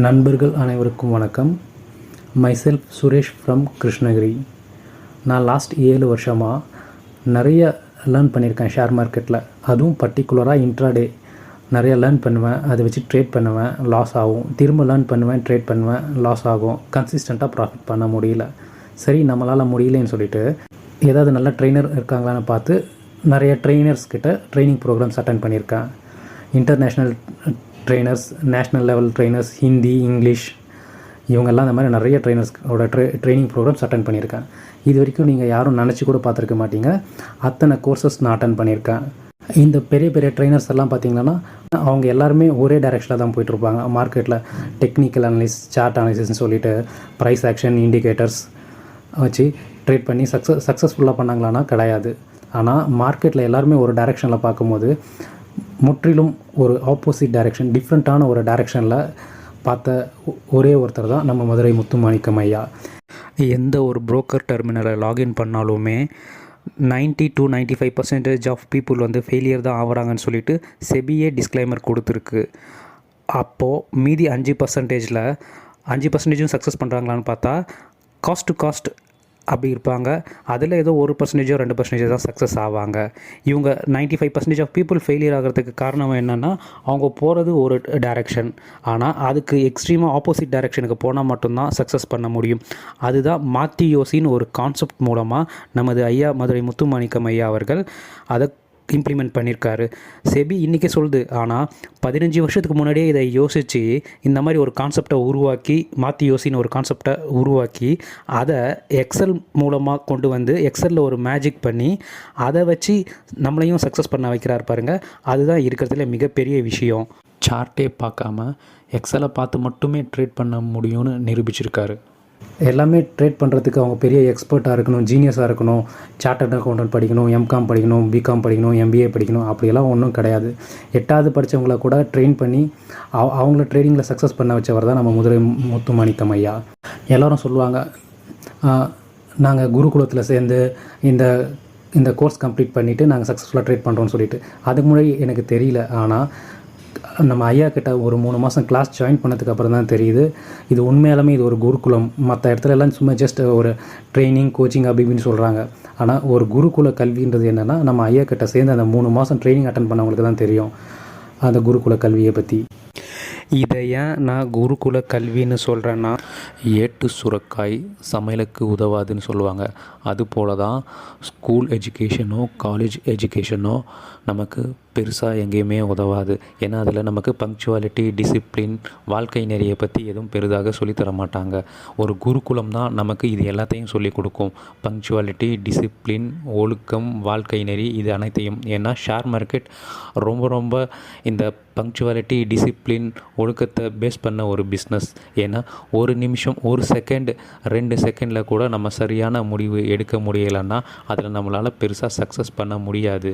நண்பர்கள் அனைவருக்கும் வணக்கம். Myself Suresh from Krishnagiri. நான் லாஸ்ட் ஏழு வருஷமாக நிறைய லேர்ன் பண்ணியிருக்கேன் ஷேர் மார்க்கெட்டில் அதுவும் பர்டிகுலராக இன்ட்ராடே நிறைய லேர்ன் பண்ணுவேன். அதை வச்சு ட்ரேட் பண்ணுவேன். லாஸ் ஆகும். திரும்ப லேர்ன் பண்ணுவேன் ட்ரேட் பண்ணுவேன். லாஸ் ஆகும். கன்சிஸ்டண்ட்டாக ப்ராஃபிட் பண்ண முடியல. சரி நம்மளால் முடியலன்னு சொல்லிட்டு ஏதாவது நல்ல ட்ரெயினர் இருக்காங்களான்னு பார்த்து நிறைய ட்ரெயினர்ஸ்கிட்ட ட்ரைனிங் ப்ரோக்ராம்ஸ் அட்டன் பண்ணியிருக்கேன். International trainers national level trainers Hindi English இவங்கெல்லாம் இந்த மாதிரி நிறைய ட்ரெயினர்ஸ்களோட ட்ரெ ட்ரைனிங் ப்ரோக்ராம்ஸ் அட்டன் பண்ணியிருக்கேன் இது வரைக்கும் நீங்கள் யாரும் நினச்சி கூட பார்த்துருக்க மாட்டீங்க. அத்தனை கோர்சஸ் நான் அட்டன் பண்ணியிருக்கேன். இந்த பெரிய பெரிய ட்ரைனர்ஸ் எல்லாம் பார்த்தீங்கன்னா அவங்க எல்லாருமே ஒரே டைரெக்ஷனில் தான் போயிட்டுருப்பாங்க. மார்க்கெட்டில் டெக்னிக்கல் அனலிஸ் சார்ட் அனாலிசிஸ்னு சொல்லிட்டு ப்ரைஸ் ஆக்ஷன் இண்டிகேட்டர்ஸ் வச்சு ட்ரேட் பண்ணி சக்ஸஸ் சக்ஸஸ்ஃபுல்லாக பண்ணாங்களான்னா கிடையாது. ஆனால் மார்க்கெட்டில் எல்லாருமே ஒரு டைரெக்ஷனில் பார்க்கும்போது முற்றிலும் ஒரு ஆப்போசிட் டைரெக்ஷன் டிஃப்ரெண்ட்டான ஒரு டைரெக்ஷனில் பார்த்த ஒரே ஒருத்தர் தான் நம்ம மதுரை முத்துமாணிக்கம் ஐயா. எந்த ஒரு புரோக்கர் டெர்மினலை லாகின் பண்ணாலுமே 90 to 95% five percentage of people வந்து ஃபெயிலியர் தான் ஆகுறாங்கன்னு சொல்லிட்டு செபியே டிஸ்க்ளைமர் கொடுத்துருக்கு. அப்போது மீதி அஞ்சு பர்சன்டேஜில் அஞ்சு பர்சன்டேஜும் சக்ஸஸ் பண்ணுறாங்களான்னு பார்த்தா காஸ்ட் டு காஸ்ட் அப்படி இருப்பாங்க. அதில் ஏதோ ஒரு பர்சன்டேஜோ ரெண்டு பர்சன்டேஜோ தான் சக்ஸஸ் ஆவாங்க. இவங்க 95% five percentage of people failure ஆகிறதுக்கு காரணம் என்னென்னா அவங்க போகிறது ஒரு டைரெக்ஷன் ஆனால் அதுக்கு எக்ஸ்ட்ரீமாக ஆப்போசிட் டேரெக்ஷனுக்கு போனால் மட்டும்தான் சக்ஸஸ் பண்ண முடியும். அதுதான் மாத்தி யோசின்னு ஒரு கான்செப்ட் மூலமாக நமது ஐயா மதுரை முத்துமாணிக்கம் ஐயா அவர்கள் அதை இம்ப்ளிமெண்ட் பண்ணியிருக்காரு செபி இன்றைக்கே சொல்லுது ஆனால் பதினஞ்சு வருஷத்துக்கு முன்னாடியே இதை யோசித்து இந்த மாதிரி ஒரு கான்செப்டை உருவாக்கி மாற்றி யோசின்னு ஒரு கான்செப்டை உருவாக்கி அதை எக்ஸல் மூலமாக கொண்டு வந்து எக்ஸலில் ஒரு மேஜிக் பண்ணி அதை வச்சு நம்மளையும் சக்ஸஸ் பண்ண வைக்கிறார் பாருங்கள் அதுதான் இருக்கிறதுல மிகப்பெரிய விஷயம். சார்ட்டே பார்க்காம எக்ஸலை பார்த்து மட்டுமே ட்ரேட் பண்ண முடியும்னு நிரூபிச்சிருக்காரு. எல்லாமே ட்ரேட் பண்ணுறதுக்கு அவங்க பெரிய எக்ஸ்பர்ட்டாக இருக்கணும் ஜீனியஸாக இருக்கணும். சார்ட்டர்ட் அக்கௌண்டன்ட் படிக்கணும் எம்காம் படிக்கணும் பிகாம் படிக்கணும் எம்பிஏ படிக்கணும். அப்படியெல்லாம் ஒன்றும் கிடையாது. எட்டாவது படித்தவங்கள கூட ட்ரெயின் பண்ணி அவ- அவங்கள ட்ரேடிங்கில் சக்ஸஸ் பண்ண வச்சவர் தான் நம்ம முதல் முத்து மாணிக்கம் ஐயா. எல்லோரும் சொல்லுவாங்க நாங்கள் குருகுலத்தில் சேர்ந்து இந்த இந்த கோர்ஸ் கம்ப்ளீட் பண்ணிவிட்டு நாங்கள் சக்ஸஸ்ஃபுல்லாக ட்ரேட் பண்ணுறோம்னு சொல்லிட்டு. அதுக்கு முன்னாடி எனக்கு தெரியல. ஆனால் நம்ம ஐயா கிட்ட ஒரு மூணு மாதம் கிளாஸ் ஜாயின் பண்ணதுக்கு அப்புறம் தான் தெரியுது. இது உண்மையாலுமே இது ஒரு குருகுலம். மற்ற இடத்துல எல்லாம் சும்மா ஜஸ்ட் ஒரு ட்ரைனிங் கோச்சிங் அப்படி இப்படின்னு சொல்கிறாங்க ஆனால் ஒரு குருகுல கல்வின்றது என்னென்னா நம்ம ஐயா கிட்ட சேர்ந்து அந்த மூணு மாதம் ட்ரைனிங் அட்டன் பண்ணவங்களுக்கு தான் தெரியும். அந்த குருகுல கல்வியை பற்றி இதை ஏன் நான் குருகுல கல்வின்னு சொல்கிறேன்னா ஏட்டு சுரக்காய் சமையலுக்கு உதவாதுன்னு சொல்லுவாங்க. அதுபோல தான் ஸ்கூல் எஜுகேஷனோ காலேஜ் எஜுகேஷனோ நமக்கு பெருசாக எங்கேயுமே உதவாது. ஏன்னா அதில் நமக்கு பங்க்சுவாலிட்டி டிசிப்ளின் வாழ்க்கை நெறியை பற்றி எதுவும் பெரிதாக சொல்லித்தர மாட்டாங்க. ஒரு குருகுலம் தான் நமக்கு இது எல்லாத்தையும் சொல்லிக் கொடுக்கும். பங்க்சுவாலிட்டி டிசிப்ளின் ஒழுக்கம் வாழ்க்கை நெறி இது அனைத்தையும். ஏன்னா ஷேர் மார்க்கெட் ரொம்ப ரொம்ப இந்த பங்க்சுவாலிட்டி டிசிப்ளின் ஒழுக்கத்தை பேஸ் பண்ண ஒரு பிஸ்னஸ் ஏன்னா ஒரு நிமிஷம் ஒரு செகண்ட் ரெண்டு செகண்டில் கூட நம்ம சரியான முடிவு எடுக்க முடியலைன்னா அதில் நம்மளால் பெருசாக சக்ஸஸ் பண்ண முடியாது.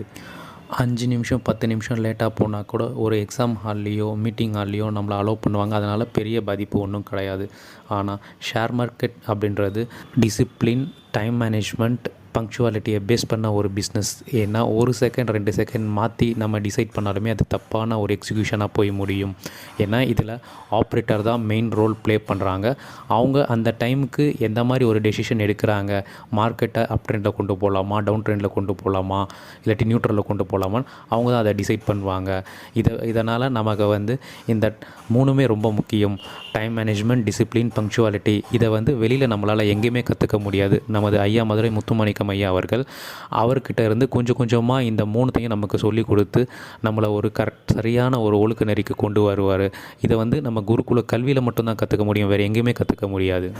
அஞ்சு நிமிஷம் பத்து நிமிஷம் லேட்டாக போனால் கூட ஒரு எக்ஸாம் ஹால்லேயோ மீட்டிங் ஹால்லேயோ நம்மளை அலோவ் பண்ணுவாங்க. அதனால் பெரிய பாதிப்பு ஒன்றும் கிடையாது. ஆனால் ஷேர் மார்க்கெட் அப்படின்றது டிசிப்ளின் டைம் மேனேஜ்மெண்ட் பங்க்சுவாலிட்டியை பேஸ் பண்ண ஒரு பிஸ்னஸ் ஏன்னா ஒரு செகண்ட் ரெண்டு செகண்ட் மாற்றி நம்ம டிசைட் பண்ணாலுமே அது தப்பான ஒரு எக்ஸிக்யூஷனாக போய் முடியும். ஏன்னா இதில் ஆப்ரேட்டர் தான் மெயின் ரோல் ப்ளே பண்ணுறாங்க அவங்க அந்த டைமுக்கு எந்த மாதிரி ஒரு டெசிஷன் எடுக்கிறாங்க? மார்க்கெட்டை அப் ட்ரெண்டில் கொண்டு போகலாமா டவுன் ட்ரெண்டில் கொண்டு போகலாமா இல்லாட்டி நியூட்ரலில் கொண்டு போகலாமான்னு அவங்க தான் அதை டிசைட் பண்ணுவாங்க. இதை இதனால் நமக்கு வந்து இந்த மூணுமே ரொம்ப முக்கியம். டைம் மேனேஜ்மெண்ட் டிசிப்ளின் பங்க்சுவாலிட்டி இதை வந்து வெளியில் நம்மளால் எங்கேயுமே கற்றுக்க முடியாது. நமது ஐயா மதுரை முத்துமணிக்கம் ஐயா அவர்கள் அவர்கிட்ட இருந்து கொஞ்சம் கொஞ்சமாக இந்த மூணுத்தையும் நமக்கு சொல்லி கொடுத்து நம்மளை ஒரு கரெக்ட் சரியான ஒரு ஒழுக்க நெறிக்கு கொண்டு வருவார். இதை வந்து நம்ம குருகுல கல்வியில் மட்டும்தான் கற்றுக்க முடியும் வேறு எங்கேயுமே கற்றுக்க முடியாது.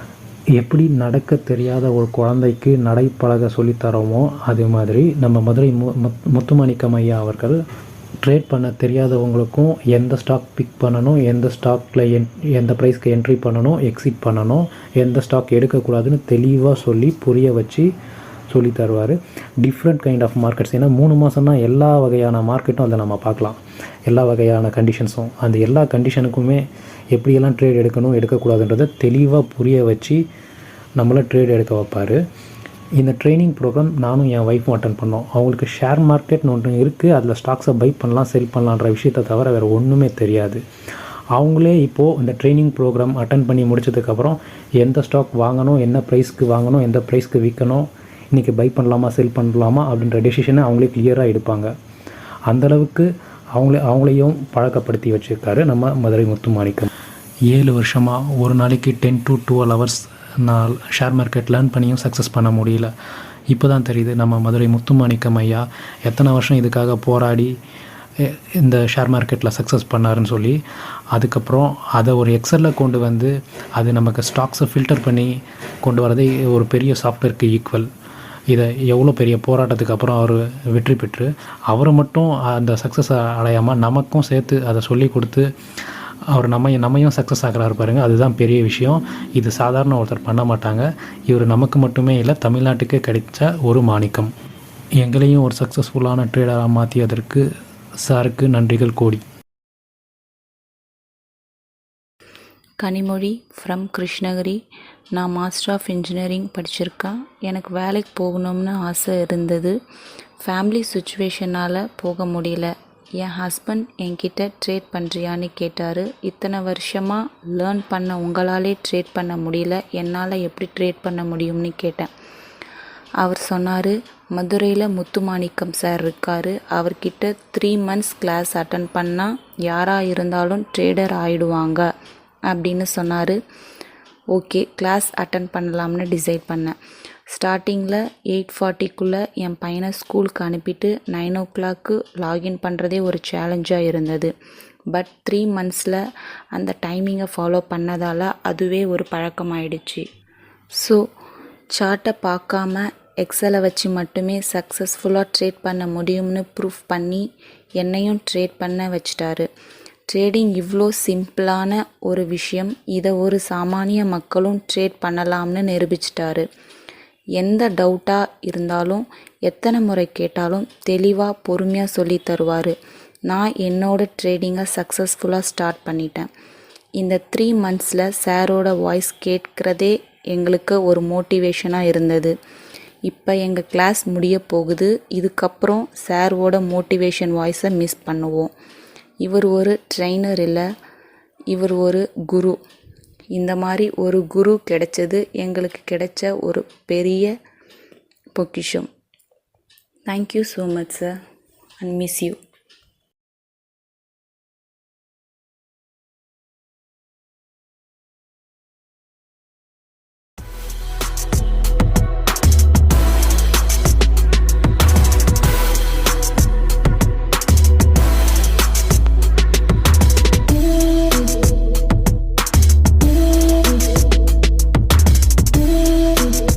எப்படி நடக்க தெரியாத ஒரு குழந்தைக்கு நடைப்பழக சொல்லித் தரோமோ அதே மாதிரி நம்ம மதுரை மு முத்- முத்துமாணிக்கம் ஐயா அவர்கள் ட்ரேட் பண்ண தெரியாதவங்களுக்கும் எந்த ஸ்டாக் பிக் பண்ணணும் எந்த ஸ்டாக்கில் என் எந்த ப்ரைஸ்க்கு என்ட்ரி பண்ணணும் எக்ஸிட் பண்ணணும் எந்த ஸ்டாக் எடுக்கக்கூடாதுன்னு தெளிவாக சொல்லி புரிய வச்சு சொல்லி தருவார். டிஃப்ரெண்ட் கைண்ட் ஆஃப் மார்க்கெட்ஸ் ஏன்னா மூணு மாதம்னா எல்லா வகையான மார்க்கெட்டும் அதை நம்ம பார்க்கலாம். எல்லா வகையான கண்டிஷன்ஸும் அந்த எல்லா கண்டிஷனுக்குமே எப்படியெல்லாம் ட்ரேட் எடுக்கணும் எடுக்கக்கூடாதுன்றதை தெளிவாக புரிய வச்சு நம்மளை ட்ரேட் எடுக்க வைப்பார். இந்த ட்ரைனிங் ப்ரோக்ராம் நானும் என் ஒய்ஃபும் அட்டன் பண்ணோம். அவங்களுக்கு ஷேர் மார்க்கெட்னு ஒன்று இருக்குது அதில் ஸ்டாக்ஸை பை பண்ணலாம் செல் பண்ணலான்ற விஷயத்தை தவிர வேறு ஒன்றுமே தெரியாது. அவங்களே இப்போது இந்த ட்ரைனிங் ப்ரோக்ராம் அட்டன் பண்ணி முடிச்சதுக்கப்புறம் எந்த ஸ்டாக் வாங்கணும் என்ன ப்ரைஸ்க்கு வாங்கணும் எந்த ப்ரைஸ்க்கு விற்கணும் இன்றைக்கி பை பண்ணலாமா செல் பண்ணலாமா அப்படின்ற டெசிஷனை அவங்களே கிளியராக எடுப்பாங்க. அந்தளவுக்கு அவங்களே அவங்களையும் பழக்கப்படுத்தி வச்சுருக்காரு நம்ம மதுரை முத்துமாணிக்கம் ஏழு வருஷமாக ஒரு நாளைக்கு டென் டு டுவெல் ஹவர்ஸ் நான் ஷேர் மார்க்கெட் லேர்ன் பண்ணியும் சக்ஸஸ் பண்ண முடியல. இப்போ தான் தெரியுது நம்ம மதுரை முத்துமாணிக்கம் ஐயா எத்தனை வருஷம் இதுக்காக போராடி இந்த ஷேர் மார்க்கெட்டில் சக்ஸஸ் பண்ணாருன்னு சொல்லி அதுக்கப்புறம் அதை ஒரு எக்ஸலில் கொண்டு வந்து அது நமக்கு ஸ்டாக்ஸை ஃபில்டர் பண்ணி கொண்டு வரதே ஒரு பெரிய சாஃப்ட்வேருக்கு ஈக்குவல் இதை எவ்வளோ பெரிய போராட்டத்துக்கு அப்புறம் அவர் வெற்றி பெற்று அவரை மட்டும் அந்த சக்ஸஸ் அடையாமல் நமக்கும் சேர்த்து அதை சொல்லி கொடுத்து அவர் நம்ம நம்மையும் சக்ஸஸ் ஆகிறாரு பாருங்க. அதுதான் பெரிய விஷயம். இது சாதாரண ஒருத்தர் பண்ண மாட்டாங்க. இவர் நமக்கு மட்டுமே இல்லை தமிழ்நாட்டுக்கே கிடைச்ச ஒரு மாணிக்கம். எங்களையும் ஒரு சக்ஸஸ்ஃபுல்லான ட்ரேடராக மாற்றியதற்கு சாருக்கு நன்றிகள் கோடி. கனிமொழி ஃப்ரம் கிருஷ்ணகிரி. நான் மாஸ்டர் ஆஃப் இன்ஜினியரிங் படிச்சிருக்கேன். எனக்கு வேலைக்கு போகணும்னு ஆசை இருந்தது. ஃபேமிலி சுச்சுவேஷனால் போக முடியல. என் ஹஸ்பண்ட் என்கிட்ட ட்ரேட் பண்ணுறியான்னு கேட்டார். இத்தனை வருஷமாக லேர்ன் பண்ண உங்களாலே ட்ரேட் பண்ண முடியல. என்னால் எப்படி ட்ரேட் பண்ண முடியும்னு கேட்டேன். அவர் சொன்னார் மதுரையில் முத்துமாணிக்கம் சார் இருக்கார். அவர்கிட்ட த்ரீ மந்த்ஸ் கிளாஸ் அட்டன் பண்ணால் யாராக இருந்தாலும் ட்ரேடர் ஆயிடுவாங்க. அப்படின்னு சொன்னார். ஓகே கிளாஸ் அட்டன் பண்ணலாம்னு டிசைட் பண்ணேன். ஸ்டார்டிங்கில் எயிட் ஃபார்ட்டிக்குள்ளே என் பையனை ஸ்கூலுக்கு அனுப்பிட்டு நைன் ஓ கிளாக்கு லாகின் பண்ணுறதே ஒரு சேலஞ்சாக இருந்தது. பட் த்ரீ மந்த்ஸில் அந்த டைமிங்கை ஃபாலோ பண்ணதால் அதுவே ஒரு பழக்கமாயிடுச்சு. ஸோ சார்ட்டை பார்க்காம எக்ஸலை வச்சு மட்டுமே சக்ஸஸ்ஃபுல்லாக ட்ரேட் பண்ண முடியும்னு ப்ரூஃப் பண்ணி என்னையும் ட்ரேட் பண்ண வச்சிட்டாரு. ட்ரேடிங் இவ்வளோ சிம்பிளான ஒரு விஷயம். இதை ஒரு சாமானிய மக்களும் ட்ரேட் பண்ணலாம்னு நிரூபிச்சிட்டாரு. எந்த டவுட்டாக இருந்தாலும் எத்தனை முறை கேட்டாலும் தெளிவாக பொறுமையாக சொல்லி தருவார். நான் என்னோடய ட்ரேடிங்கை சக்ஸஸ்ஃபுல்லாக ஸ்டார்ட் பண்ணிட்டேன். இந்த த்ரீ மந்த்ஸில் சாரோட வாய்ஸ் கேட்கிறதே எங்களுக்கு ஒரு மோட்டிவேஷனாக இருந்தது. இப்போ எங்கள் கிளாஸ் முடிய போகுது. இதுக்கப்புறம் சாரோட மோட்டிவேஷன் வாய்ஸை மிஸ் பண்ணுவோம். இவர் ஒரு ட்ரெயினர் இல்லை இவர் ஒரு குரு. இந்த மாதிரி ஒரு குரு கிடைச்சது எங்களுக்கு கிடைச்ச ஒரு பெரிய பொக்கிஷம். Thank you so much sir and miss you